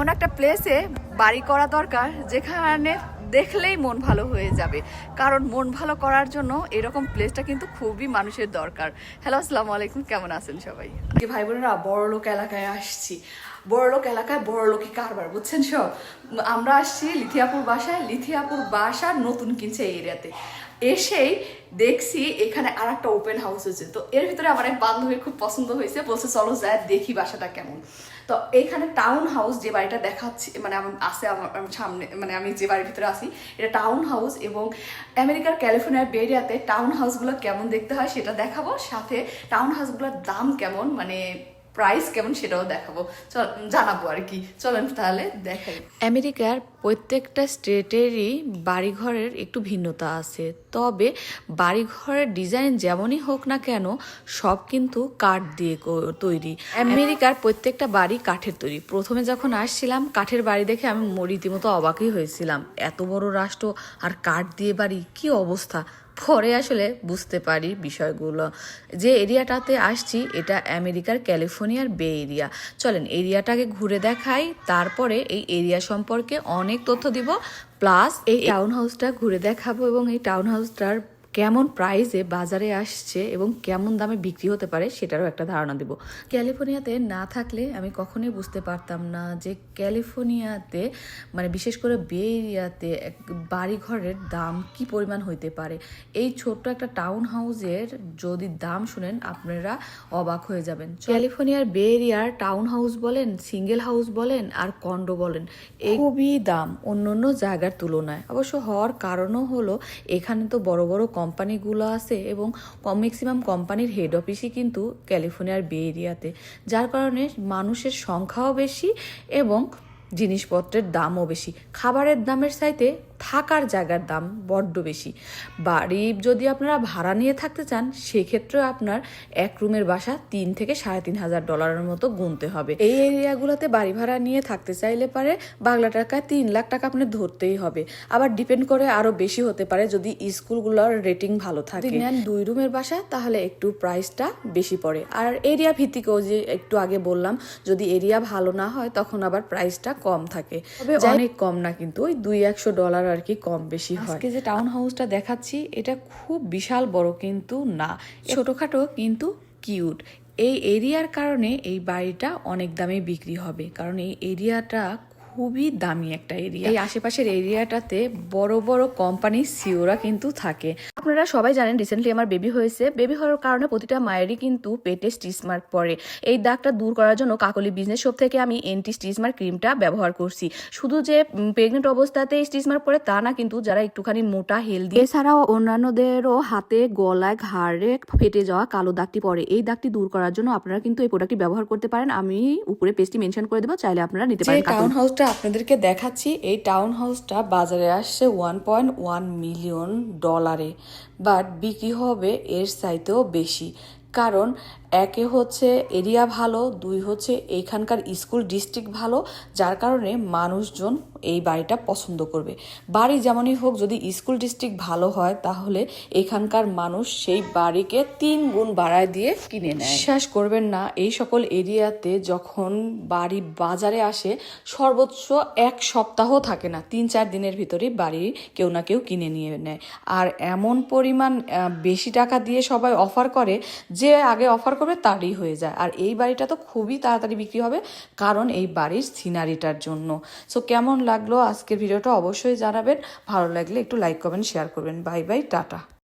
এমন একটা প্লেসে বাড়ি করা দরকার, যেখানে দেখলেই মন ভালো হয়ে যাবে। কারণ মন ভালো করার জন্য এরকম প্লেসটা কিন্তু খুবই মানুষের দরকার। হ্যালো আসসালামু আলাইকুম, কেমন আছেন সবাই? ভাই বোনেরা বড়লোক এলাকায় আসছি। বড়লোক এলাকায় বড়লোকই কারবার, বুঝছেন সব আমরা আসছি লিথিয়াপুর বাসায়, লিথিয়াপুর বাসার নতুন কিনছে এই এরিয়াতে। এসেই দেখছি এখানে আর একটা ওপেন হাউস হয়েছে। তো এর ভিতরে আমার এক বান্ধবীর খুব পছন্দ হয়েছে, বলছে, চলো যায় দেখি বাসাটা কেমন। তো এইখানে টাউন হাউস যে বাড়িটা দেখাচ্ছি মানে আছে আমার সামনে মানে আমি যে বাড়ির ভিতরে আছি, এটা টাউন হাউস এবং আমেরিকার ক্যালিফোর্নিয়ার বেরিয়াতে টাউন হাউসগুলো কেমন দেখতে হয় সেটা দেখাবো। সাথে টাউন হাউসগুলোর দাম কেমন মানে প্রাইস কেমন সেটাও দেখাবো। জানাব আর কি। চলেন তাহলে, দেখাই। আমেরিকার প্রত্যেকটা স্টেটেরই বাড়িঘরের একটু ভিন্নতা আছে। তবে বাড়িঘরের ডিজাইন যেমনই হোক না কেন, সব কিন্তু কাঠ দিয়ে তৈরি। আমেরিকার প্রত্যেকটা বাড়ি কাঠের তৈরি। প্রথমে যখন আসছিলাম, কাঠের বাড়ি দেখে আমি রীতিমতো অবাকই হয়েছিলাম। এত বড় রাষ্ট্র আর কাঠ দিয়ে বাড়ি, কি অবস্থা? পরে আসলে বুঝতে পারি বিষয়গুলো। যে এরিয়াটাতে আসছি, এটা আমেরিকার ক্যালিফোর্নিয়ার বে এরিয়া। চলেন এরিয়াটাকে ঘুরে দেখাই, তারপরে এই এরিয়া সম্পর্কে অনেক তথ্য দিব, প্লাস এই টাউন হাউসটা ঘুরে দেখাবো এবং এই টাউন হাউসটার কেমন প্রাইসে বাজারে আসছে এবং কেমন দামে বিক্রি হতে পারে সেটারও একটা ধারণা দেব। ক্যালিফোর্নিয়াতে না থাকলে আমি কখনোই বুঝতে পারতাম না যে ক্যালিফোর্নিয়াতে মানে বিশেষ করে বে এরিয়াতে এক বাড়িঘরের দাম কি পরিমাণ হইতে পারে? এই ছোট্ট একটা টাউন হাউসের যদি দাম শুনেন আপনারা অবাক হয়ে যাবেন। ক্যালিফোর্নিয়ার বে এরিয়ার টাউন হাউস বলেন সিঙ্গেল হাউস বলেন আর কন্ডো বলেন এই খুবই দাম। অন্য অন্য জায়গার তুলনায়। অবশ্য হওয়ার কারণও হলো এখানে তো বড় বড় কোম্পানিগুলো আছে এবং ম্যাক্সিমাম কোম্পানির হেড অফিসই কিন্তু ক্যালিফোর্নিয়ার বে এরিয়াতে। যার কারণে মানুষের সংখ্যাও বেশি এবং জিনিসপত্রের দামও বেশি। খাবারের দামের চাইতে থাকার জায়গার দাম বড্ড বেশি। বাড়ি যদি আপনারা ভাড়া নিয়ে থাকতে চান সেক্ষেত্রে আপনার এক রুমের বাসা তিন থেকে সাড়ে তিন হাজার ডলারের মতো গুনতে হবে। এই এরিয়াগুলোতে বাড়ি ভাড়া নিয়ে থাকতে চাইলে পারে বাংলা টাকায় তিন লাখ টাকা আপনি ধরতেই হবে। আবার ডিপেন্ড করে আরও বেশি হতে পারে যদি স্কুলগুলোর রেটিং ভালো থাকে। নেন দুই রুমের বাসা তাহলে একটু প্রাইসটা বেশি পড়ে। আর এরিয়া ভিত্তিকও যে একটু আগে বললাম যদি এরিয়া ভালো না হয় তখন আবার প্রাইসটা কম থাকে। তবে অনেক কম না কিন্তু ওই দুই একশো ডলার আর কি কম বেশি হয়। আজকে যে টাউন হাউসটা দেখাচ্ছি এটা খুব বিশাল বড় কিন্তু না। ছোটখাটো কিন্তু কিউট এই এরিয়ার কারণে এই বাড়িটা অনেক দামে বিক্রি হবে। কারণ এই এরিয়াটা খুবই দামি একটা এরিয়া এই আশেপাশের এরিয়াটাতে বড় বড় কোম্পানির সিওরা কিন্তু থাকে। আপনারা সবাই জানেন রিসেন্টলি আমার বেবি হয়েছে। বেবি হওয়ার কারণে প্রতিটা মায়েরই কিন্তু পেটে স্টিচ মার্ক পড়ে। এই দাগটা দূর করার জন্য কাকলি বিজনেস শপ থেকে আমি এন্টি স্টিচ মার্ক ক্রিমটা ব্যবহার করছি। শুধু যে প্রেগনেন্ট অবস্থাতে স্টিচ মার্ক পড়ে তা না কিন্তু যারা একটুখানি মোটা হেলদি এছাড়াও অন্যান্যদেরও হাতে গলায় ঘাড়ে ফেটে যাওয়া কালো দাগটি পড়ে। এই দাগটি দূর করার জন্য আপনারা কিন্তু এই প্রোডাক্টটি ব্যবহার করতে পারেন। আমি উপরে পেজটি মেনশন করে দেবো চাইলে আপনারা নিতে পারেন টাউন হাউসটা আপনাদেরকে দেখাচ্ছি, এই টাউন হাউসটা বাজারে আসছে ওয়ান পয়েন্ট ওয়ান মিলিয়ন ডলারে বাট বিক্রি হবে এর চাইতেও বেশি। কারণ একে হচ্ছে এরিয়া ভালো, দুই হচ্ছে এইখানকার স্কুল ডিস্ট্রিক্ট ভালো, যার কারণে মানুষজন এই বাড়িটা পছন্দ করবে। বাড়ি যেমনই হোক, যদি স্কুল ডিস্ট্রিক্ট ভালো হয়, তাহলে এখানকার মানুষ সেই বাড়িকে তিন গুণ বাড়ায় দিয়ে কিনে নেয়। বিশ্বাস করবেন না, এই সকল এরিয়াতে যখন বাড়ি বাজারে আসে, সর্বোচ্চ এক সপ্তাহ থাকে না, তিন চার দিনের ভিতরেই বাড়ি কেউ না কেউ কিনে নিয়ে নেয়। আর এমন পরিমাণ বেশি টাকা দিয়ে সবাই অফার করে যে আগে অফার করবে তারই হয়ে যায়। আর এই বাড়িটা তো খুবই তাড়াতাড়ি বিক্রি হবে কারণ এই বাড়ির সিনারিটার জন্য। সো কেমন লাগল আজকের ভিডিওটা অবশ্যই জানাবেন। ভালো লাগলে একটু লাইক করবেন শেয়ার করবেন। Bye bye tata.